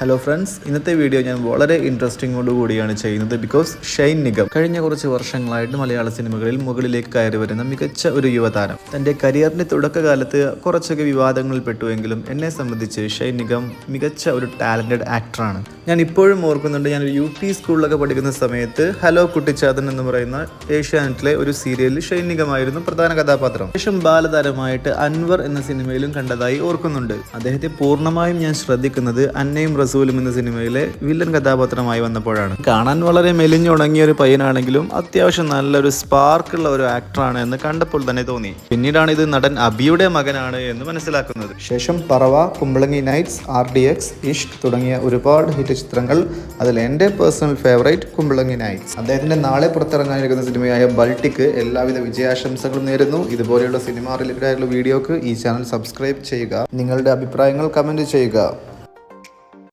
Hello friends ഇന്നത്തെ video ഞാൻ വളരെ ഇൻട്രസ്റ്റിംഗോട് കൂടിയാണ് ചെയ്യുന്നത് ബിക്കോസ് ഷൈൻ നിഗം കഴിഞ്ഞ കുറച്ച് വർഷങ്ങളായിട്ട് മലയാള സിനിമകളിൽ മുകളിലേക്ക് കയറി വരുന്ന മികച്ച ഒരു യുവതാരം. തന്റെ കരിയറിന്റെ തുടക്കകാലത്ത് കുറച്ചൊക്കെ വിവാദങ്ങളിൽ പെട്ടുവെങ്കിലും എന്നെ സംബന്ധിച്ച് ഷൈൻ നിഗം മികച്ച ഒരു ടാലന്റഡ് ആക്ടറാണ് ഞാൻ ഇപ്പോഴും ഓർക്കുന്നുണ്ട് ഞാൻ യു പി സ്കൂളിലൊക്കെ പഠിക്കുന്ന സമയത്ത് ഹലോ കുട്ടിച്ചാതൻ എന്ന് പറയുന്ന ഏഷ്യാനെറ്റിലെ ഒരു സീരിയലിൽ ഷൈൻ നിഗമായിരുന്നു പ്രധാന കഥാപാത്രം. ശേഷം ബാലതാരമായിട്ട് അൻവർ എന്ന സിനിമയിലും കണ്ടതായി ഓർക്കുന്നുണ്ട്. അദ്ദേഹത്തെ പൂർണമായും ഞാൻ ശ്രദ്ധിക്കുന്നത് അന്നയും റസൂലും എന്ന സിനിമയിലെ വില്ലൻ കഥാപാത്രമായി വന്നപ്പോഴാണ്. കാണാൻ വളരെ മെലിഞ്ഞുണങ്ങിയ ഒരു പയ്യനാണെങ്കിലും അത്യാവശ്യം നല്ലൊരു സ്പാർക്ക് ഉള്ള ഒരു ആക്ടറാണ് എന്ന് കണ്ടപ്പോൾ തന്നെ തോന്നി. പിന്നീടാണ് ഇത് നടൻ അബിയുടെ മകനാണ് എന്ന് മനസ്സിലാക്കുന്നത്. ശേഷം Parava Kumbalangi nights R D X Ishq തുടങ്ങിയ ഒരുപാട് ഹിറ്റ് ചിത്രങ്ങൾ. അതിൽ എന്റെ പേഴ്സണൽ ഫേവറേറ്റ് കുമ്പളങ്ങി നൈറ്റ്സ് അദ്ദേഹത്തിന്റെ നാളെ പുറത്തിറങ്ങാനിരിക്കുന്ന സിനിമയായ ബൾട്ടിക്ക് എല്ലാവിധ വിജയാശംസകളും നേരുന്നു. ഇതുപോലെയുള്ള സിനിമ റിലേറ്റഡ് ആയിട്ടുള്ള വീഡിയോക്ക് ഈ ചാനൽ സബ്സ്ക്രൈബ് ചെയ്യുക. നിങ്ങളുടെ അഭിപ്രായങ്ങൾ കമന്റ് ചെയ്യുക.